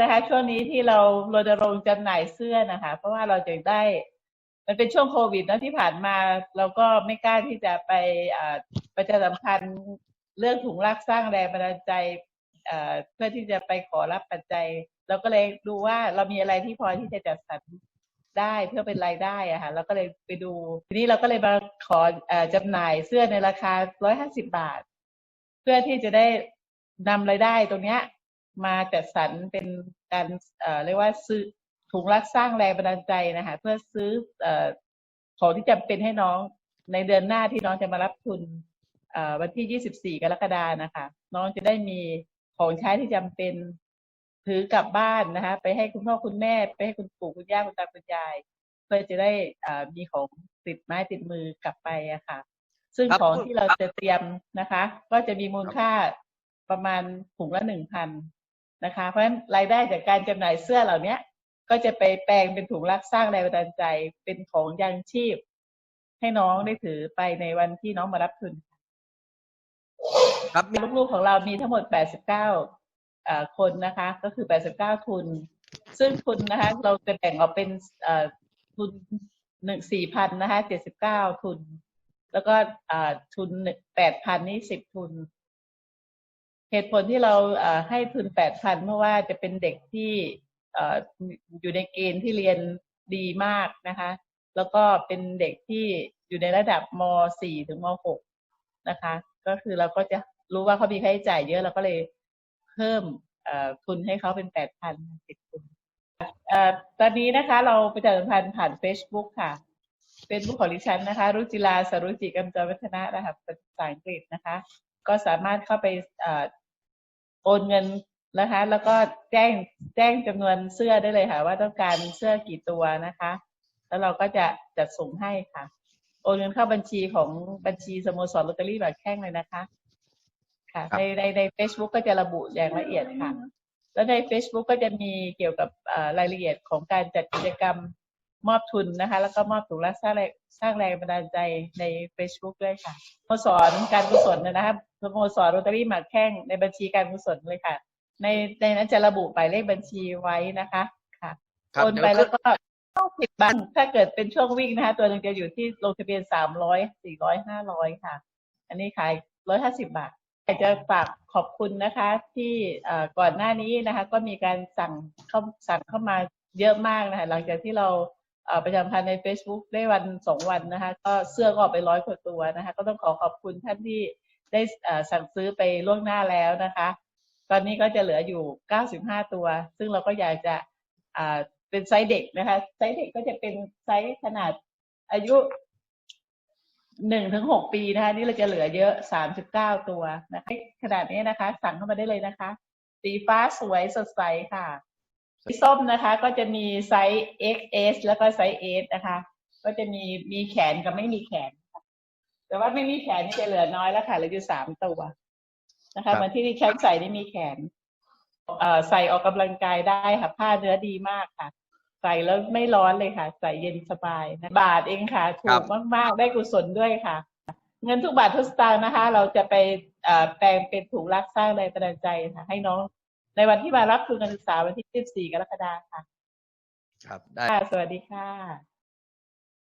นะคะ ช่วงนี้ที่เรารณรงค์จำหน่ายเสื้อนะคะ เพราะว่าเราจะได้ มันเป็นช่วงโควิดนะที่ผ่านมา เราก็ไม่กล้าที่จะไปประชาสัมพันธ์เรื่องถุงรักสร้างแรงบันดาลใจเพื่อที่จะไปขอรับปัจจัย เราก็เลยดูว่าเรามีอะไรที่พอที่จะจัดสรรได้เพื่อเป็นรายได้อะค่ะเราก็เลยไปดู ทีนี้เราก็เลยมาขอเอ่อจำหน่ายเสื้อในราคาร้อยห้าสิบบาท เพื่อที่จะได้นำรายได้ตรงเนี้ย มาจัดสรรเป็นการเรียกว่าซื้อถุงรักสร้างแรงบันดาลใจนะคะเพื่อซื้ออของที่จำเป็นให้น้องในเดือนหน้าที่น้องจะมารับทุนวันที่ 24 กรกฎานะคะ น้องจะได้มีของใช้ที่จำเป็นถือกลับบ้านนะคะ ไปให้คุณพ่อคุณแม่ ไปให้คุณปู่คุณย่าคุณตาคุณยาย เพื่อจะได้มีของติดไม้ติดมือกลับไปอะค่ะ ซึ่งของที่เราจะเตรียมนะคะ ก็จะมีมูลค่าประมาณถุงละหนึ่งพัน นะคะ เพราะฉะนั้นรายได้จากการจำหน่ายเสื้อเหล่าเนี้ยก็จะไปแปลงเป็นถุงรักสร้างแรงบันดาลใจเป็นของยังชีพ ให้น้องได้ถือไปในวันที่น้องมารับทุน ครับมีลูกๆของเรามีทั้งหมด 89เอ่อคนนะคะ ก็คือ 89 ทุน ซึ่งทุนนะคะ เราจะแบ่งออกเป็นเอ่อทุนหนึ่งสี่พันนะคะ79ทุน แล้วก็เอ่อทุนแปดพันนี่สิบทุน เหตุผลที่เราให้ทุนแปดพันเพราะว่าจะเป็นเด็กที่อยู่ในเกณฑ์ที่เรียนดีมากนะคะ แล้วก็เป็นเด็กที่อยู่ในระดับม .4 ถึงม .6 นะคะ ก็คือเราก็จะรู้ว่าเขามีค่าใช้จ่ายเยอะเราก็เลยเพิ่มทุนให้เขาเป็นแปดพันสิบทุนเอ่อตอนนี้นะคะเราประชาสัมพันธ์ผ่าน Facebook ค่ะ Facebook ของดิฉันนะคะ รุจิลาสรุจิกำจรวัฒนะนะคะภาษาอังกฤษนะคะ ก็สามารถเข้าไปเอ่อโอนเงินนะคะ แล้วก็แจ้งแจ้งจำนวนเสื้อได้เลยค่ะ ว่าต้องการเสื้อกี่ตัวนะคะ แล้วเราก็จะจัดส่งให้ค่ะ โอนเงินเข้าบัญชีของบัญชีสโมสรลอตเตอรี่แบบแข้งเลยนะคะ ค่ะครับในในใน Facebook ก็จะระบุอย่างละเอียดค่ะ แล้วใน Facebook ก็จะมีเกี่ยวกับเอ่อรายละเอียดของการจัดกิจกรรม มอบทุนนะคะ แล้วก็มอบถุงรักสร้างแรงสร้างแรงบันดาลใจใน Facebook ด้วยค่ะสโมสรการกุศลนะครับสโมสรโรตารี่หมากแข้งในบัญชีการกุศลเลยค่ะ ในในนั้นจะระบุหมายเลขบัญชีไว้นะคะค่ะครับโอนไปเดี๋ยวแล้วก็ต้องสิบบาทถ้าเกิดเป็นช่วงวิ่งนะคะ ตัวหนึ่งจะอยู่ที่ลงทะเบียนสามร้อยสี่ร้อยห้าร้อยค่ะ อันนี้ขายร้อยห้าสิบบาทอยากจะฝากขอบคุณนะคะ ที่เอ่อก่อนหน้านี้นะคะ ก็มีการสั่งเข้าสั่งเข้ามาเยอะมากนะคะ หลังจากที่เราเอ่อ ประจำพันธ์ใน Facebook ได้วันสองวันนะคะ ก็เสื้อก็ออกไปร้อยกว่าตัวนะคะ ก็ต้องขอขอบคุณท่านที่ได้สั่งซื้อไปล่วงหน้าแล้วนะคะ ตอนนี้ก็จะเหลืออยู่ 95 ตัว ซึ่งเราก็อยากจะเป็นไซส์เด็กนะคะ ไซส์เด็กก็จะเป็นไซส์ขนาดอายุหนึ่งถึงหกปีนะคะ นี่เราจะเหลือเยอะสามสิบเก้าตัวนะคะขนาดนี้นะคะ สั่งเข้ามาได้เลยนะคะ สีฟ้าสวยสดใสค่ะ สีส้มนะคะ ก็จะมีไซส์ XS แล้วก็ไซส์ S นะคะ ก็จะมีมีแขนกับไม่มีแขนค่ะแต่ว่าไม่มีแขนนี่จะเหลือน้อยแล้วค่ะเหลืออยู่สามตัวนะครัคะบเหมือนที่ดิฉันใส่นี่มีแขนเอ่อใส่ออกกำลังกายได้ค่ะ ผ้าเนื้อดีมากค่ะ ใส่แล้วไม่ร้อนเลยค่ะ ใส่เย็นสบายนะบาทเองค่ะ ถูกมาก ๆ ได้กุศลด้วยค่ะ เงินทุกบาททุกสตางค์นะคะ เราจะไปเอ่อแปลงเป็นถุงรักสร้างแรงบันดาลใจค่ะ ให้น้อง ในวันที่มารับทุนการศึกษาวันที่14กรกฎาคมค่ะ ครับ ได้ค่ะสวัสดีค่ะ